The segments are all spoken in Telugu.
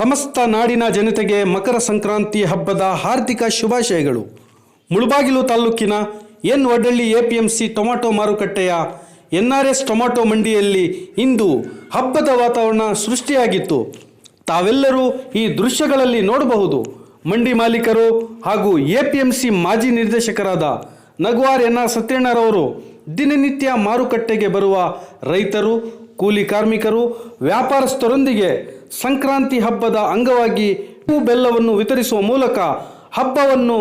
ಸಮಸ್ತ ನಾಡಿನ ಜನತೆಗೆ ಮಕರ ಸಂಕ್ರಾಂತಿ ಹಬ್ಬದ ಹಾರ್ದಿಕ ಶುಭಾಶಯಗಳು. ಮುಳುಬಾಗಿಲು ತಾಲೂಕಿನ ಎನ್ ವಡ್ಡಳ್ಳಿ ಸಿ ಟೊಮಾಟೊ ಮಾರುಕಟ್ಟೆಯ ಎನ್ಆರ್ಎಸ್ ಟೊಮಾಟೊ ಮಂಡಿಯಲ್ಲಿ ಇಂದು ಹಬ್ಬದ ವಾತಾವರಣ ಸೃಷ್ಟಿಯಾಗಿತ್ತು. ತಾವೆಲ್ಲರೂ ಈ ದೃಶ್ಯಗಳಲ್ಲಿ ನೋಡಬಹುದು. ಮಂಡಿ ಮಾಲೀಕರು ಹಾಗೂ ಎಪಿಎಂಸಿ ಮಾಜಿ ನಿರ್ದೇಶಕರಾದ ನಗುವಾರ್ ಎನ್ ಆರ್ ಸತ್ಯಣ್ಣರವರು ದಿನನಿತ್ಯ ಮಾರುಕಟ್ಟೆಗೆ ಬರುವ ರೈತರು, ಕೂಲಿ ಕಾರ್ಮಿಕರು, ವ್ಯಾಪಾರಸ್ಥರೊಂದಿಗೆ ಸಂಕ್ರಾಂತಿ ಹಬ್ಬದ ಅಂಗವಾಗಿ ಹೂ ಬೆಲ್ಲವನ್ನು ವಿತರಿಸುವ ಮೂಲಕ ಹಬ್ಬವನ್ನು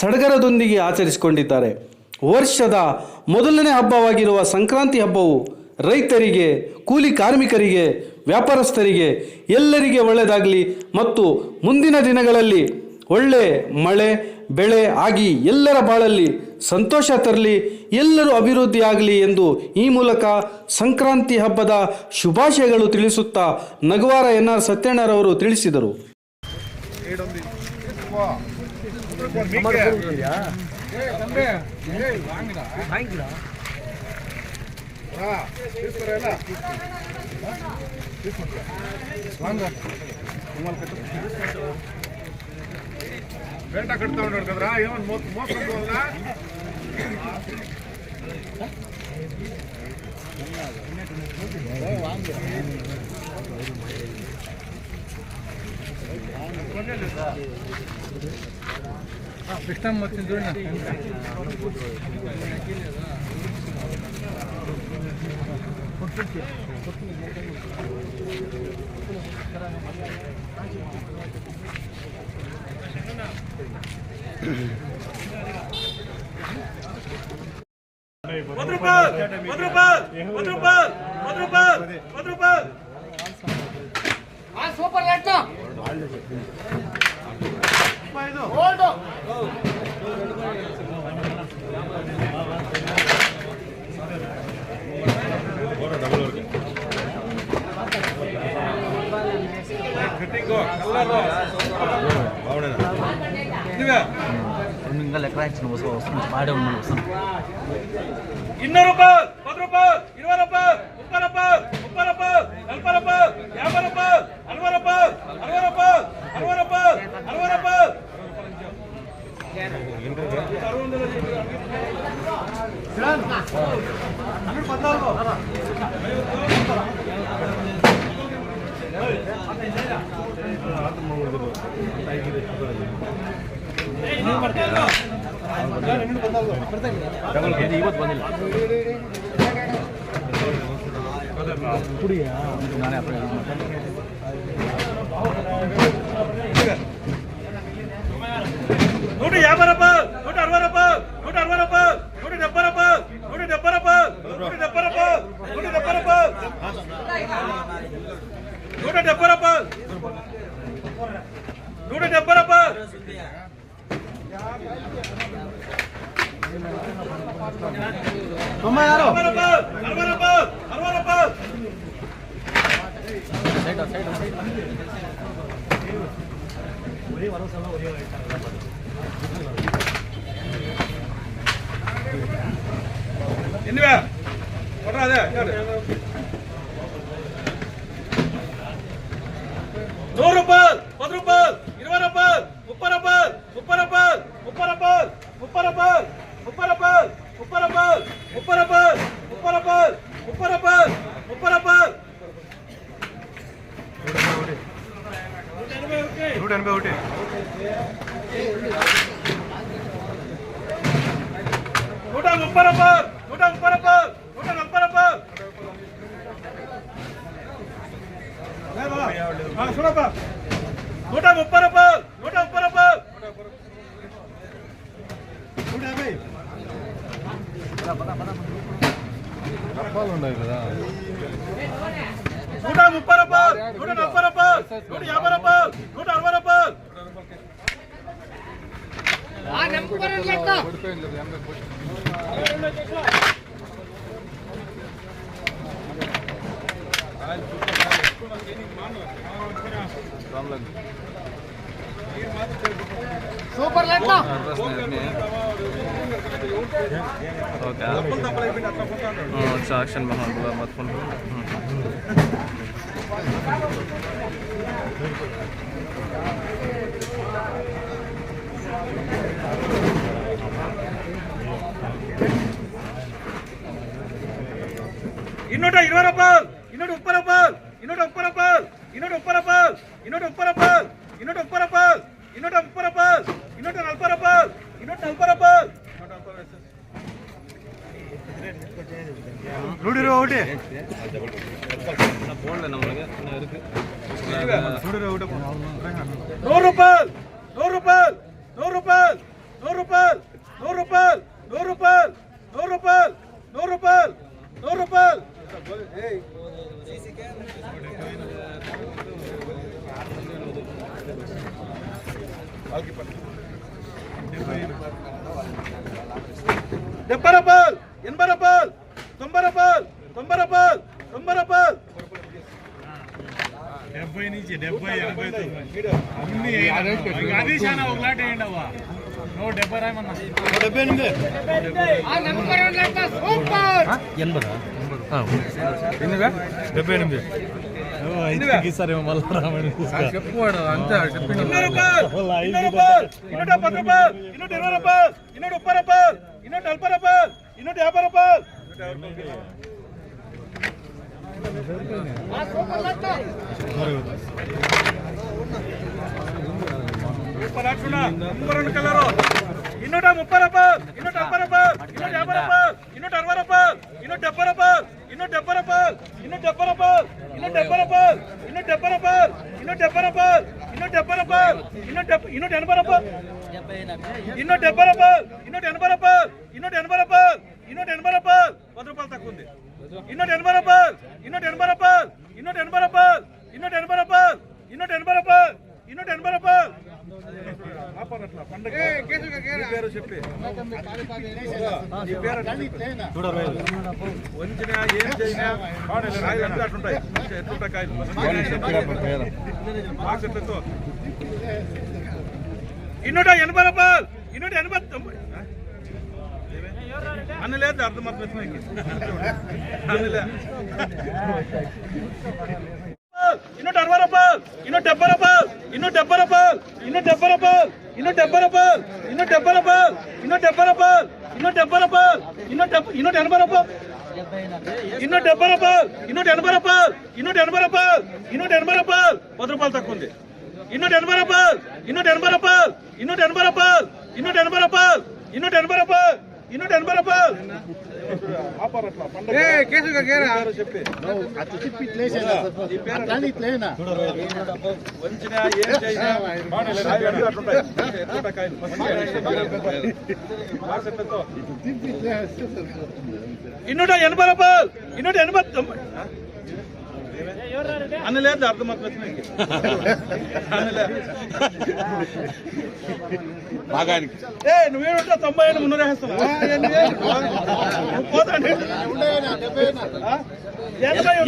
ಸಡಗರದೊಂದಿಗೆ ಆಚರಿಸಿಕೊಂಡಿದ್ದಾರೆ. ವರ್ಷದ ಮೊದಲನೇ ಹಬ್ಬವಾಗಿರುವ ಸಂಕ್ರಾಂತಿ ಹಬ್ಬವು ರೈತರಿಗೆ, ಕೂಲಿ ಕಾರ್ಮಿಕರಿಗೆ, ವ್ಯಾಪಾರಸ್ಥರಿಗೆ ಎಲ್ಲರಿಗೆ ಒಳ್ಳೆಯದಾಗಲಿ ಮತ್ತು ಮುಂದಿನ ದಿನಗಳಲ್ಲಿ ಒಳ್ಳೆ ಮಳೆ, ಬೆಳೆ ಆಗಿ ಎಲ್ಲರ ಬಾಳಲ್ಲಿ ಸಂತೋಷ ತರಲಿ, ಎಲ್ಲರೂ ಅಭಿವೃದ್ಧಿಯಾಗಲಿ ಎಂದು ಈ ಮೂಲಕ ಸಂಕ್ರಾಂತಿ ಹಬ್ಬದ ಶುಭಾಶಯಗಳು ತಿಳಿಸುತ್ತಾ ನಗವಾರ ಎನ್ ಆರ್ ಸತ್ಯಣ್ಣರವರು ತಿಳಿಸಿದರು. పేట కడతా ఉన్నాడు కదరా? ఏమన్నా మోసం మోసం పోదురా సిస్టమ్ వచ్చింది చూడండి Madrupal! Madrupal! Madrupal! Madrupal! Madrupal! Ah, super late na. Hold on. Getting go. Color go. Let ఇంకా లెక్క రాయించిన వస్తుంది పాడే ఉన్నాను వస్తాను ఇన్నూరు రూపాయలు పది రూపాయలు ఇరవై రూపాయలు ముప్పై రూపాయలు ముప్పై రూపాయలు నలభై రూపాయలు యాభై రూపాయలు అరవై రూపాయలు అరవై రూపాయలు అరవై రూపాయలు అరవై రూపాయలు ಇವತ್ತು ಬಂದಿಲ್ಲ ಕುಡಿಯಾ ನಾನೇ ನೋಡಿ ಯಾವರಪ್ಪ அதே வரவு செலவு ஒரே என்னவே வர்றாத நூறு ரூபாய் பத்து ரூபாய் இருபது ரூபாய் முப்பது ரூபாய் முப்பது ரூபாய் முப்பது ரூபாய் முப்பது ரூபாய் முப்பது ரூபாய் முப்பது ரூபாய் முப்பது ரூபாய் முப்பது ரூபாய் முப்பது ரூபாய் முப்பது ரூபாய் నూట ఎనభై ఒకటి నూట ముప్పై రూపాయలు నూట ముప్పై రూపాయలు నూట నలభై రూపాయలు ఆ, చూడప్పా నూట ముప్పై రూపాయలు నూట ముప్పై రూపాయలు డబ్బాలు ఉన్నాయి కదా నూట ముప్పై రూపాయలు నూట నలభై రూపాయలు నూట యాభై రూపాయలు నూట సూపర్ లెక్క సాక్షన్ మహాన్ మొత్తం Thank you. ಇನ್ನೊಟ ಇರುವರ ಪಾಲ್ ಇನ್ನೊಟ ಉಪ್ಪರ ಪಾಲ್ ಇನ್ನೊಟ ಉಪ್ಪರ ಪಾಲ್ ಇನ್ನೊಟ ಉಪ್ಪರ ಪಾಲ್ ಇನ್ನೊಟ ಉಪ್ಪರ ಪಾಲ್ ಇನ್ನೊಟ ಉಪ್ಪರ ಪಾಲ್ ಇನ್ನೊಟ ಉಪ್ಪರ ಪಾಲ್ ಇನ್ನೊಟ ನಲ್ಪರ ಪಾಲ್ ಇನ್ನೊಟ ನಲ್ಪರ ಪಾಲ್ நூறு ரூபா ஓட்டு போன்ல நம்மளுக்கு இருக்கு நூறு ரூபா நூறு ரூபாய் நூறு ரூபாய் నూరు రూపాయలు నూరు రూపాయలు నూరు రూపాయలు నూరు రూపాయలు నూరు రూపాయలు నూరు రూపాయలు నూరు రూపాయలు. డెబ్బై రూపాయలు ఎనభై రూపాయలు తొంభై రూపాయలు తొంభై రూపాయలు తొంభై రూపాయలు డెబ్బై నుంచి డెబ్బై ఎనభై అన్ని అది చాలా ఒకలాట వేయండివా నువ్వు డెబ్బై రాయమన్నా డెబ్బై ఎనిమిది డెబ్బై ఎనిమిది ఐదుసారేమో మళ్ళీ రామని చెప్పుకోడు అంతే ಇನ್ನೂಟ ಇಪ್ಪತ್ತು ರೂಪಾಯಿ ಇನ್ನೂಟ ಇರೋ ರೂಪಾಯಿ ಇನ್ನೂಟ ಮುಪ್ಪ ರೂಪಾಯಿ ಇನ್ನೂಟ ನಲ್ಪೈ ರೂಪಾಯಿ ಇನ್ನೂಟ ಯಾಭೈ ರೂಪಾಯಿ ಇನ್ನೂಟ ಮುಪ್ಪ ರೂಪಾಯಿ ಇನ್ನೂಟ ಅಪ್ಪ ರೂಪಾಯಿ ಇನ್ನೂಟ ಯಾಭೈ ರೂಪಾಯಿ ಇನ್ನೂಟ ಅರವೈ ರೂಪಾಯಿ ಇನ್ನೂಟ ಡೆಬ್ಬೈ ರೂಪಾಯಿ ಇನ್ನೂಟ ಡೆಬ್ಬೈ ರೂಪಾಯಿ ಇನ್ನೂಟ ಡೆಬ್ಬೈ ರೂಪಾಯಿ ಇನ್ನೂಟ ಡೆಬ್ಬೈ ರೂಪಾಯಿ ಇನ್ನೂಟ ಡೆಬ್ಬೈ ರೂಪಾಯಿ ಇನ್ನೂಟ ಡೆಬ್ಬೈ ರೂಪಾಯಿ ಇನ್ನೂಟ ಡೆಬ್ಬೈ ರೂಪಾಯಿ ಇನ್ನೂಟ ಇನ್ನೂಟ ಎನಭೈ ರೂಪಾಯಿ ಇನ್ನೂಟ ಡೆಬ್ಬೈ ರೂಪಾಯಿ ಇನ್ನೂಟ ಎನಭೈ ರೂಪಾಯಿ ಇನ್ನೂಟ ಎನಭೈ ರೂಪಾಯಿ ಇನ್ನೂಟ ಎನಭೈ ರೂಪಾಯಿ ಒಂದು ರೂಪಾಯಿ ತಕ್ಕೊಂಡಿ ಇನ್ನೂರ ಎಂಬರ ರೂಪಾಯಿ ಇನ್ನೂರ ಎಂಬರ ರೂಪಾಯಿ ಇನ್ನೂರ ಎಂಬರ ರೂಪಾಯಿ ಇನ್ನೂರ ಎಂಬರ ರೂಪಾಯಿ ಇನ್ನೂರ ಎಂಬರ ರೂಪಾಯಿ ಇನ್ನೂರ ಎಂಬರ ರೂಪಾಯಿ పేరు చెప్పి వంచినా ఏం చేసినా కాయలు అట్లా అట్లుంటాయి ఎట్లుంటాయి కాయలు బాక్స్ ఎట్లతో ఎనభై రూపాయలు ఇన్నూట ఎనభై అన్న లేదు అర్థం అర్థం இன்னும் அறுபது ரூபாய் இன்னும் டெப்ப ரூபாய் இன்னும் டெப்ப ரூபாய் இன்னும் டெப்ப ரூபாய் இன்னும் டெப்ப ரூபாய் இன்னும் டெப்ப ரூபாய் இன்னும் டெப்ப ரூபாய் இன்னும் டெப்ப ரூபாய் இன்னும் டெப்ப இன்னும் எண்பது ரூபாய் இன்னும் டெப்ப ரூபாய் இன்னும் எண்பது ரூபாய் இன்னும் எண்பது ரூபாய் இன்னும் எண்பது ரூபாய் பத்து ரூபாయలు తక్కువ ఉంది இன்னும் எண்பது ரூபாய் இன்னும் எண்பது ரூபாய் இன்னும் எண்பது ரூபாய் இன்னும் எண்பது ரூபாய் இன்னும் எண்பது ரூபாய் ఇన్నో ఎనభై రూపాయలు ఇన్నూట ఎనభై రూపాయలు ఇన్నూట ఎనభై అన్న లేదు అర్థం భాగానికి. ఏ నువ్వేమిటో తొంభై ఏళ్ళు మున్నర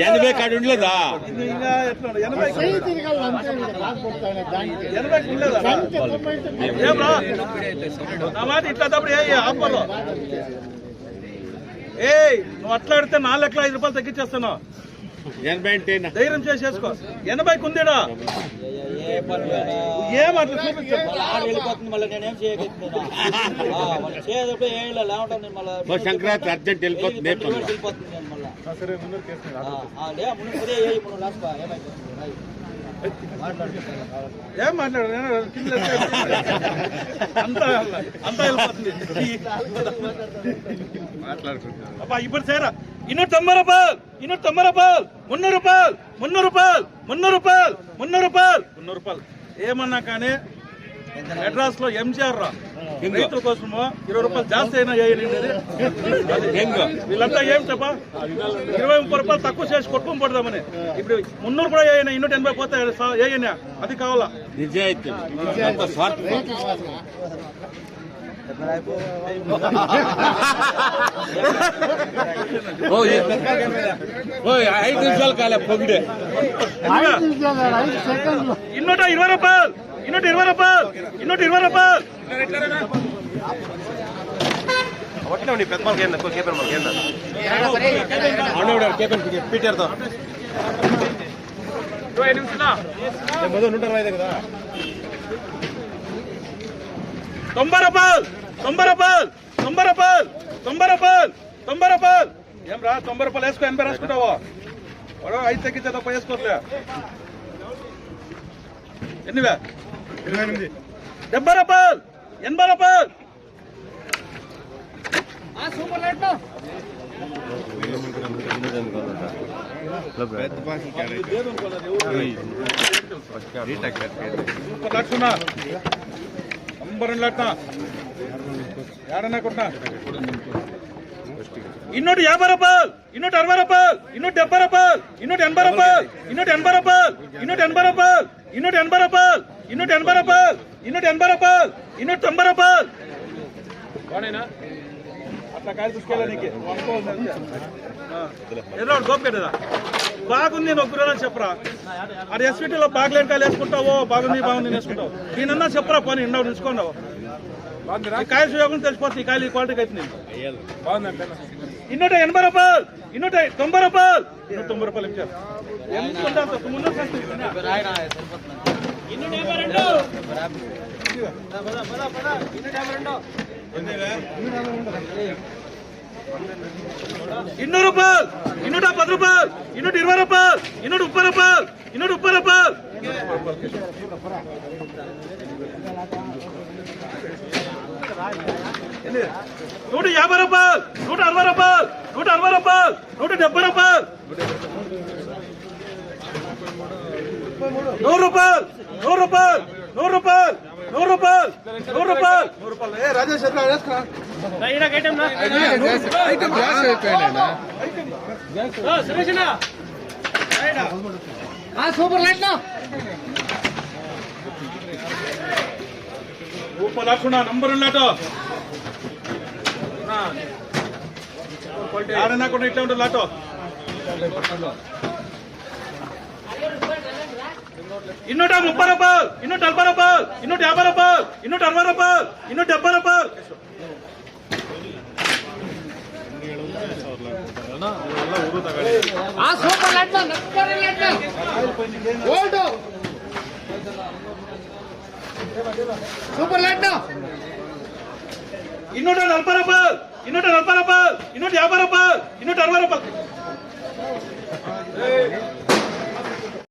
ఎనభై కాడు ఉండలేదా? ఎనభై ఇట్లా తప్పుడు ఏ ఆపలో ఏ నువ్వు అట్లా అడితే నాలుగు లక్షల ఐదు రూపాయలు తగ్గించేస్తున్నావు ధైర్యం చేసేసుకో ఎనభై కుందేడా ఏమట్లా చూపించారు సంక్రాంతి అర్జెంట్ వెళ్ళిపోతుంది వెళ్ళిపోతుంది మళ్ళీ ఏం మాట్లాడు? అంతా అంతా వెళ్ళిపోతుంది. మాట్లాడుకుంటున్నాను. అబ్బా ఇప్పుడు సేరా. இன்னும் తొంభై రూపాయలు இன்னும் తొంభై రూపాయలు முன்னூறு రూపాయలు మున్నూరు రూపాయలు మున్నూరు రూపాయలు మున్నూరు రూపాయలు. మున్నూరు రూపాయలు. ఏమన్నా కానీ మెడ్రాస్లో ఎంజీఆర్ రా. ರೈತರ ರೂಪಾಯಿ ಜಾಸ್ತಿ ಏನೋ ಹೇಳಿ ಇಲ್ಲಂತ ಏನ್ ಚಪ್ಪ ಇರವೈ ಮುಪ್ಪ ರೂಪಾಯಿ ತಕ್ಕು ಸೇರಿಸಿ ಕೊಟ್ಕೊಂಡ್ ಮನೆ. ಮುನ್ನೂರು ರೂಪಾಯಿ ಏನ ಇನ್ನೂರ ಎಂಬ ಏನ ಅದಕ್ಕೆ ಕಾವಲ್ಲ ನಿಜ ಐತೆ. ಐದು ನಿಮಿಷ ಕಾಲ ಪಗಡೆ ಇನ್ನೊಟ ಇರುವ ರೂಪಾಯಿ. ಇನ್ನೊಟ್ಟು ಇರುವ ರೂಪಾಯಿ. ಇನ್ನೊಟ್ಟು ಇರುವ ರೂಪಾಯಿ. ಒಟ್ಟಿನ ನೀವು ಪೆದ್ಮಾಲ್ ಕೇಂದ್ರ ಕೇಪನ್ ಮಾಲ್ ಕೇಂದ್ರ ಅವನೇ ಕೇಪನ್ ಪೀಟರ್ದು మొదలు నూట అరవై కదా తొంబరపాల్ తొంబరపాల్ తొంబరపాల్ తొంబరపాల్ తొంబరపాల్ ఏం రా తొంబరపాలు వేసుకో ఎనభై రాసుకుంటావా ఐదు తగ్గించే తప్ప వేసుకోవట్లే ఎన్నివే ఇరవై ఎనిమిది డెబ్బై ಏನ್ ಬರಪ್ಪ ಲಕ್ಷಣ ನಂಬರ್ ಲಕ್ಷಣ ಯಾರನ್ನ ಕೊಟ್ಟ ಇನ್ನೊಟ್ಟು ಯಾಬಾರ ಪಾಲ್ ಇನ್ನೊಟ್ಟು ಅರವರ ಪಾಲ್ ಇನ್ನೊಟ್ಟು ಎಬ್ಬರ ಪಾಲ್ ಇನ್ನೊಟ್ಟು ರೂಪಾಯಿ ಪಾಲ್ ಇನ್ನೊಟ್ಟು ರೂಪಾಯಿ ಪಾಲ್ ಇನ್ನೊಟ್ಟು ಎನ್ಬರ ಪಾಲ್ ಇನ್ನೊಟ್ಟು ಇನ್ನೂಟ ಎಣಬ ರೂಪಾಯಿ ಇನ್ನೂಟ ಎಣಬ ರೂಪಾಯಿ ಇನ್ನೂಟ ತೊಂಬ ರೂಪಾಯಿ ఎర్రాడు గోపి కదా బాగుంది ఒక ఒక్కరని చెప్పరా? అది ఎస్పీటీలో బాగలేని కాయలు వేసుకుంటావో? బాగుంది బాగుంది వేసుకుంటావు? నేనన్నా చెప్పరా పోనీ ఇన్నో ఉంచుకున్నావు? కాయలు చూడకుండా తెలిసిపోతుంది ఈ కాయలు ఈ క్వాలిటీకి అయితే ఇన్నూట ఎనభై రూపాయలు ఇన్నూట తొంభై రూపాయలు. తొంభై రూపాయలు ఇచ్చారు. ముందు ರೂಪಾಯಿ ನಿಮಿಷ ఎంత అంత మున్నూరు చేస్తుంది ಇನ್ನೂರು ರೂಪಾಯಿ ಇನ್ನೂಟ ಪತ್ತು ರೂಪಾಯಿ ಇನ್ನೂಟ ಇರುವೈ ರೂಪಾಯಿ ಇನ್ನೂಟ ಮುಪ್ಪೈ ರೂಪಾಯಿ ಇನ್ನೂಟ ಮುಪ್ಪೈ ರೂಪಾಯಿ నూట యాభై రూపాయలు నూట అరవై రూపాయలు నూట అరవై రూపాయలు నూట డెబ్బై రూపాయలు నూరు రూపాయలు నూరు రూపాయలు నూరు రూపాయలు నూరు రూపాయలు నూరు రూపాయలు. నూరు రూపాయలు ఏ రాజేష్ ఎట్లా వేసుకురా సూపర్ లక్షణ నంబర్ ఉన్నట్టు. ఆడన్నా కూడా ఇట్లా ఉంటుంది లాటో. ಇನ್ನೂಟ ಮುಪ್ಪ ರೂಪಾಯಿ ಇನ್ನೂಟ ನಲಭ ರೂಪಾಯಿ ಇನ್ನೂಟ ಯಾಭೈ ರೂಪಾಯಿ ಇನ್ನೂಟ ಅರವೈ ರೂಪಾಯಿ ಇನ್ನೂಟ ಡೆಬ್ಬೈ ರೂಪಾಯಿ ಸೂಪರ್ ಲಾಟ್ ಇನ್ನೂಟ ನಲಭ ರೂಪಾಯಿ ಇನ್ನೂಟ ನಲಭ ರೂಪಾಯಿ ಇನ್ನೂಟ ಯಾಭೈ ರೂಪಾಯಿ ಇನ್ನೂಟ ಅರವೈ ರೂಪಾಯಿ